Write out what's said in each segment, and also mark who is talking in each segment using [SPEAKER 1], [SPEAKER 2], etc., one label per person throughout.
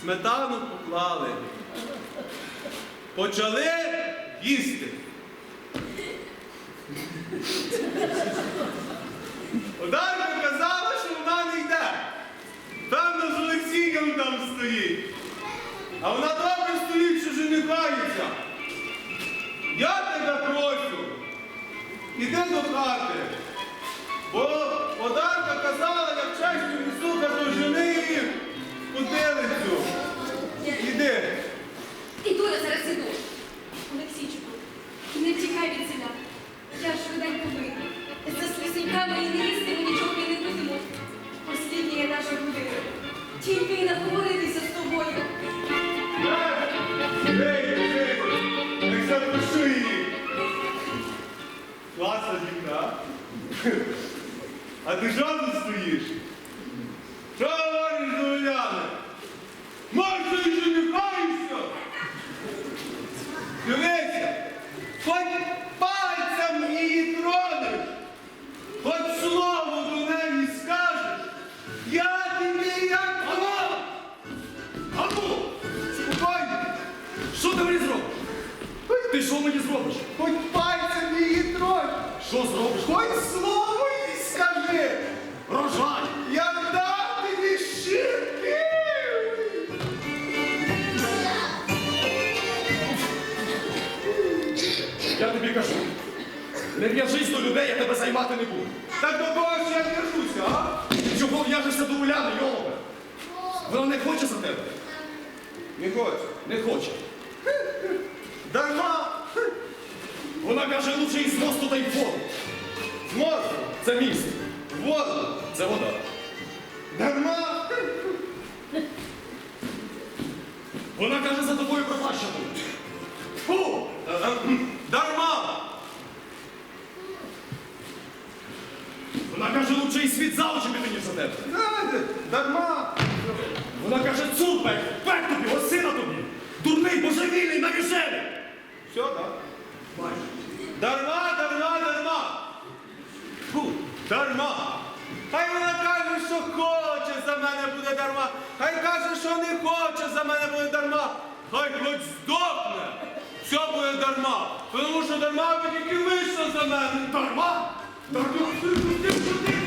[SPEAKER 1] сметану поклали. Почали їсти. Одарка казала, що вона не йде. Певно, з Олексієм там стоїть. А вона добре стоїть, що женихається. Я тебе прошу, іди до хати. а? А ти що тут стоїш? Що говориш до Уляни? Може, і женихаєшся? Дивися, хоч пальцем її тронеш, хоч слово до неї скажеш, я тобі як воно.
[SPEAKER 2] Ану! Спокійно! Що ти мені зробиш? Ти що мені зробиш? Не в'яжись до людей, я тебе займати не буду.
[SPEAKER 1] Так до кого ж я держуся, а?
[SPEAKER 2] Чого в'яжешся до Уляни, йолове? Вона не хоче за тебе?
[SPEAKER 1] Не хочу.
[SPEAKER 2] Не хоче.
[SPEAKER 1] Дарма!
[SPEAKER 2] Вона каже, лучше із мосту та й в воду.
[SPEAKER 1] В мозку,
[SPEAKER 2] Це міст.
[SPEAKER 1] в воду.
[SPEAKER 2] Це вода.
[SPEAKER 1] Дарма!
[SPEAKER 2] Вона каже, за тобою пропаща буде. Фу!
[SPEAKER 1] Е, е, м, Дарма!
[SPEAKER 2] Вона каже, лучше і світ за очі піти, ніж за тебе.
[SPEAKER 1] Дарма!
[SPEAKER 2] Вона каже, цупек, пек тобі, ось сина тобі. Дурний, божевільний, навіжений.
[SPEAKER 1] Все, так? Дарма, дарма, дарма! Фу, дарма! Хай вона каже, що хоче за мене буде дарма. Хай каже, що не хоче за мене буде дарма. Хай хоч здохне. Все буде дарма. Тому що дарма ви тільки вийшло за мене.
[SPEAKER 2] Дарма? Дарма?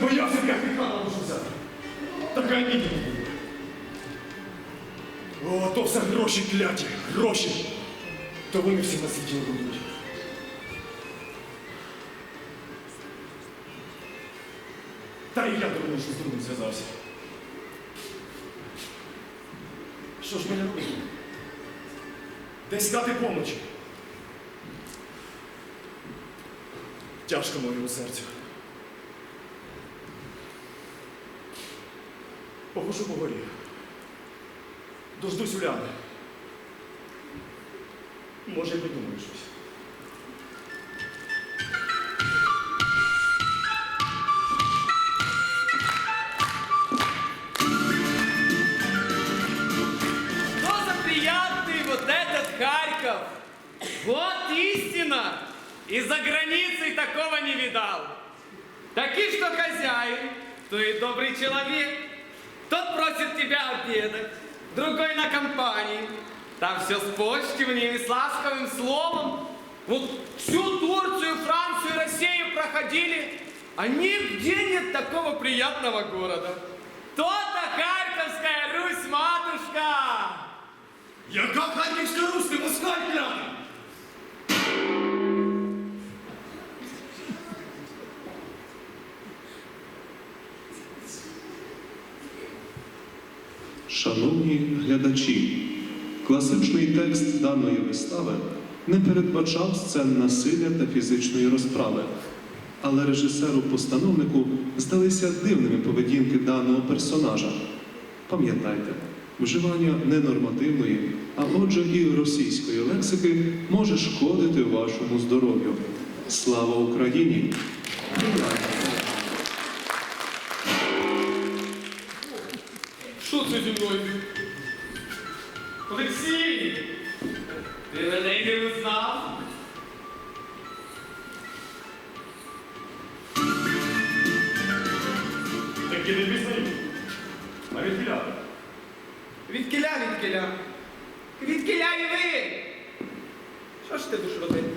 [SPEAKER 2] Боявся, як гріха наложився. Така ні. О, то все гроші кляті, гроші. То вони всі на світі руйнують. Та і я думаю, що з другим зв'язався. Що ж мені робити? Десь дати помочі. Тяжко моєму серцю. Похожу по горі. Дождусь Уляни. Може, й придумаю щось.
[SPEAKER 3] Что за приятный вот этот Харьков? Вот истина! И за границей такого не видал. Таки, что хозяин, то и добрый человек. Тот просит тебя обедать, другой на компании. Там все с почтиванием и с ласковым словом. Вот всю Турцию, Францию, Россию проходили, а нигде нет такого приятного города. То-то Харьковская
[SPEAKER 4] Шановні глядачі, класичний текст даної вистави не передбачав сцен насилля та фізичної розправи, але режисеру-постановнику здалися дивними поведінки даного персонажа. Пам'ятайте, вживання ненормативної, а отже і російської лексики може шкодити вашому здоров'ю. Слава Україні!
[SPEAKER 3] Олексій! Ти мене не знав.
[SPEAKER 2] Так і не пісні. А
[SPEAKER 3] відкіля? Відкіля, відкіля. Відкіля і ви! Що ж ти будеш робити?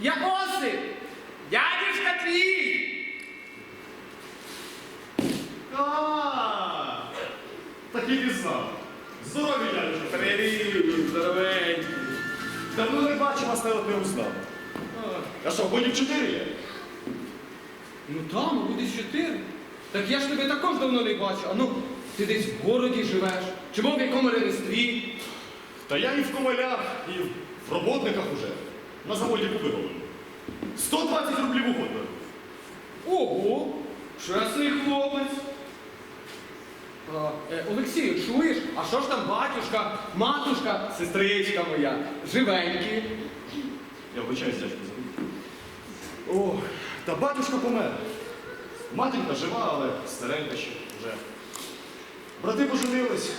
[SPEAKER 3] Я Осип! Дядюшка твій!
[SPEAKER 2] А, так і не знав. Здорові, дядюшка.
[SPEAKER 3] Привіт, здоровенький.
[SPEAKER 2] Давно не бачив, вас не от не узнав. А що, годів чотири є?
[SPEAKER 3] Ну там, буде чотири. Так я ж тебе також давно не бачу. А ну, ти десь в городі живеш, чи мов в якому ремеслі.
[SPEAKER 2] Та я і в ковалях, і в роботниках уже. На заводі купив. 120 рублів у год. беру.
[SPEAKER 3] Ого, чесний хлопець. А, е, Олексію, чуєш? А що ж там батюшка, матушка, сестричка моя, живенькі?
[SPEAKER 2] Я вибачаюсь, дядько, забув. О, та батюшка помер. Матінка жива, але старенька ще вже. Брати поженились,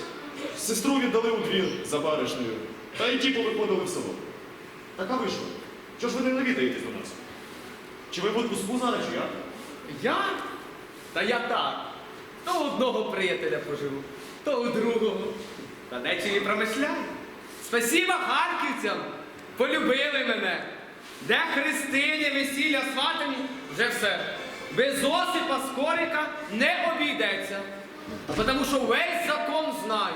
[SPEAKER 2] сестру віддали у двір за баришнею, та й ті повиходили в село. Така вийшла. Чого ж ви не навідаєтесь до нас? Чи ви в отпуску зараз, чи як?
[SPEAKER 3] Я? Та я так. То у одного приятеля поживу, то у другого. Та дечі і промишляю. Спасіба харківцям. Полюбили мене. Де хрестині, весілля, сватані, вже все. Без Осипа Скорика не обійдеться. Тому що весь закон знаю.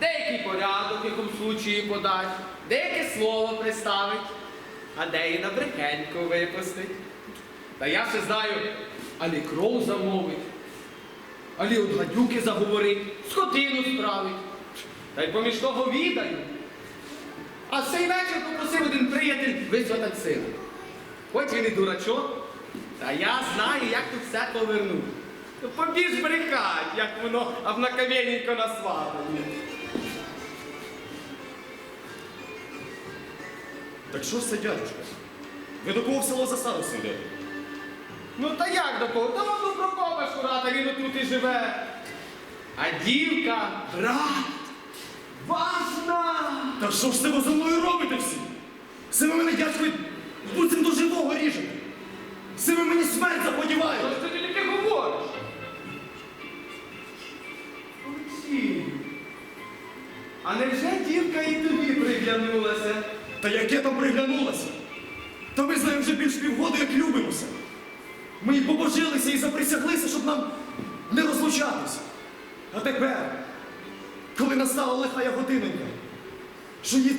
[SPEAKER 3] Деякий порядок якому случаї подать, деяке слово приставить, а де і на брехеньку випустить. Та я ще знаю, алі кров замовить, алі от гадюки заговорить, скотину справить. Та й поміж того відаю. А цей вечір попросив один приятель висватати сина. Хоч він і дурачок, та я знаю, як тут все повернути. Ну, Побіж брехать, як воно обнаковенненько насватане.
[SPEAKER 2] Так що ж це, дядюшка? Ви до кого в село за старостю йдете?
[SPEAKER 3] Ну та як до кого? Та до Прокопа Шурата, він отут і живе. А дівка, брат, важна.
[SPEAKER 2] Та що ж це ви зі мною робите всі? Це ви мене, дядько, буцім до живого ріжете. Це ви мені смерть
[SPEAKER 3] Що
[SPEAKER 2] заподіваєте.
[SPEAKER 3] ж ти таке говориш? Олексій, а невже дівка і тобі приглянулася?
[SPEAKER 2] Та яке там приглянулося? Та ми з нею вже більш півгода, як любимося. Ми й побожилися і заприсяглися, щоб нам не розлучатися. А тепер, коли настала лихая годиненька, що її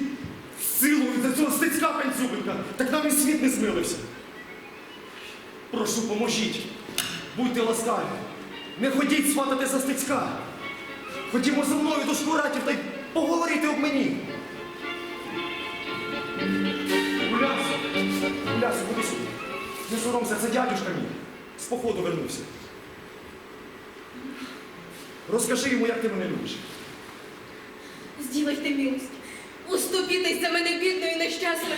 [SPEAKER 2] силою за цього стецька панцюбинка, так нам і світ не змилився. Прошу, поможіть. Будьте ласкаві. Не ходіть сватати за стецька. Ходімо за мною до шкуратів та й поговорити об мені. Улясо, Улясо, сюди. Не соромся, це дядюшка мій. З походу вернувся. Розкажи йому, як ти мене любиш.
[SPEAKER 5] Зділайте милость. Уступітесь за мене бідною і нещасною.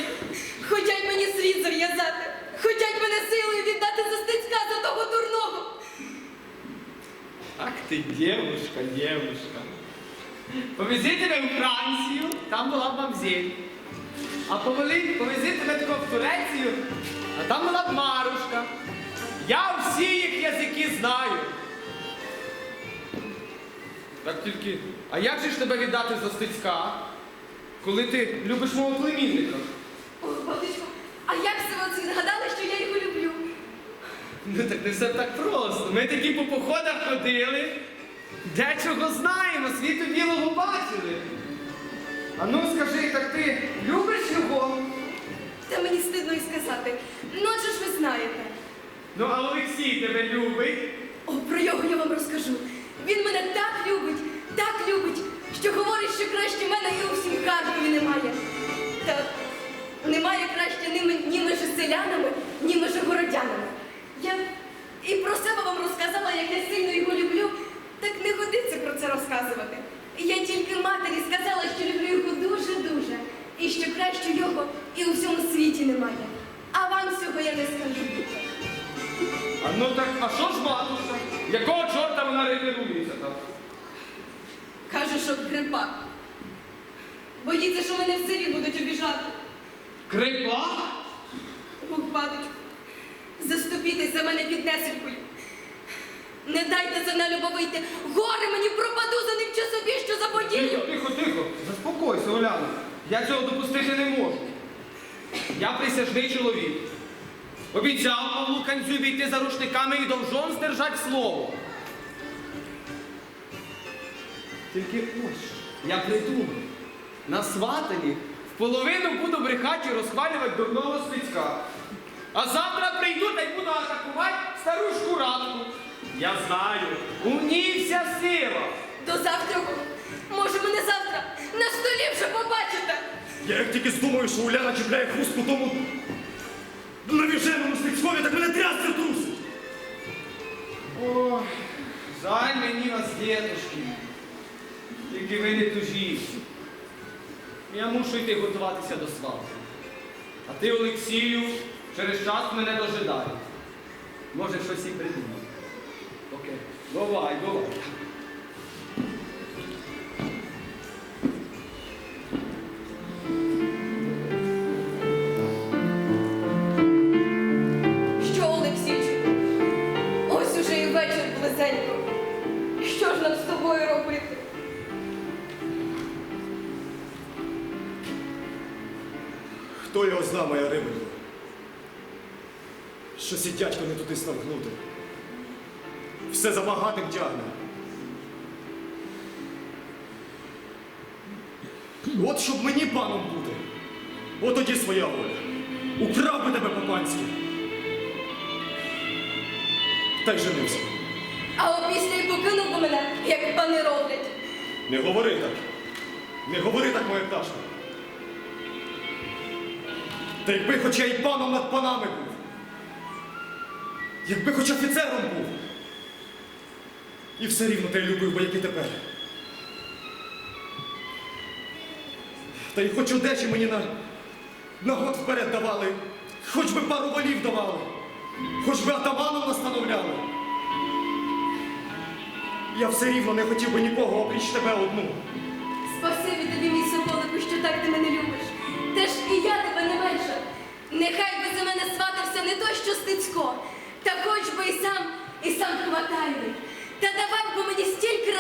[SPEAKER 5] Хотять мені світ зав'язати. Хотять мене силою віддати за стецька за того дурного.
[SPEAKER 3] Ах ти, дівушка, дівушка. Повези тебе у Францію, там була б мамзель. А повели, повези тебе тако в Турецію, а там була б Марушка. Я всі їх язики знаю. Так тільки, а як же ж тебе віддати за стицька, коли ти любиш мого племінника?
[SPEAKER 5] Ох, батечко, а як це оці згадали, що я його люблю?
[SPEAKER 3] Ну так не все так просто. Ми такі по походах ходили, дечого знаємо, світу білого бачили. А ну скажи, так ти любиш його?
[SPEAKER 5] Та мені стидно і сказати. Ну, адже ж ви знаєте.
[SPEAKER 3] Ну, а Олексій тебе любить.
[SPEAKER 5] О, про його я вам розкажу. Він мене так любить, так любить, що говорить, що краще мене і у всім Харкові немає. Та немає краще ні, м- ні між селянами, ні між городянами. Крипа? Ох, батечку, заступітесь за мене під несенькою. Не дайте за нелюбо вийти. Горе мені пропаду за ним чи собі, що
[SPEAKER 3] Тихо,
[SPEAKER 5] заподію.
[SPEAKER 3] тихо, тихо. Заспокойся, Оляна. Я цього допустити не можу. Я присяжний чоловік. Обіцяв Павлу Кандзюбі йти за рушниками і довжон здержать слово. Тільки ось, я придумав. На сватані половину буду брехати і розхвалювати дурного свицька. А завтра прийду та й буду атакувати стару шкуратку. Я знаю, у ній вся сила.
[SPEAKER 5] До завтра. Може, мене завтра на столі вже побачите.
[SPEAKER 2] Я як тільки здумаю, що Уляна чіпляє хустку тому навіженому слідськові, так мене трясся трусить.
[SPEAKER 3] Ой, жаль мені вас, діточки. Тільки ви не тужіть. Я мушу йти готуватися до свалки. А ти, Олексію, через час мене дожидає. Може, щось і придумав. Окей. Бувай, бувай.
[SPEAKER 2] Хто його зна, моя рибонько? Щось і дядько не туди став гнути. Все за багатим тягне. От щоб мені паном бути. От тоді своя воля. Украв би тебе по-панськи. Та й женився.
[SPEAKER 5] А опісля й покинув би мене, як пани роблять.
[SPEAKER 2] Не говори так. Не говори так, моя пташка. Та якби хоча й паном над панами був. Якби хоч офіцером був. І все рівно те любив би, як і тепер. Та й хоч одежі мені на, на год вперед давали, хоч би пару валів давали, хоч би атаманом настановляли. Я все рівно не хотів би нікого, опріч тебе одну.
[SPEAKER 5] Спасибі тобі, мій соколику, що так ти мене любиш.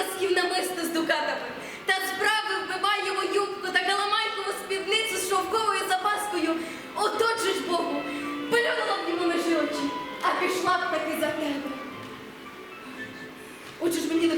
[SPEAKER 5] Стільки намисто з дукатами, та справи вбиваємо юбку та каламайкову спідницю з шовковою запаскою. Оточиш Богу, плюнула б йому межі очі, а пішла б таки за тебе. Отже мені не.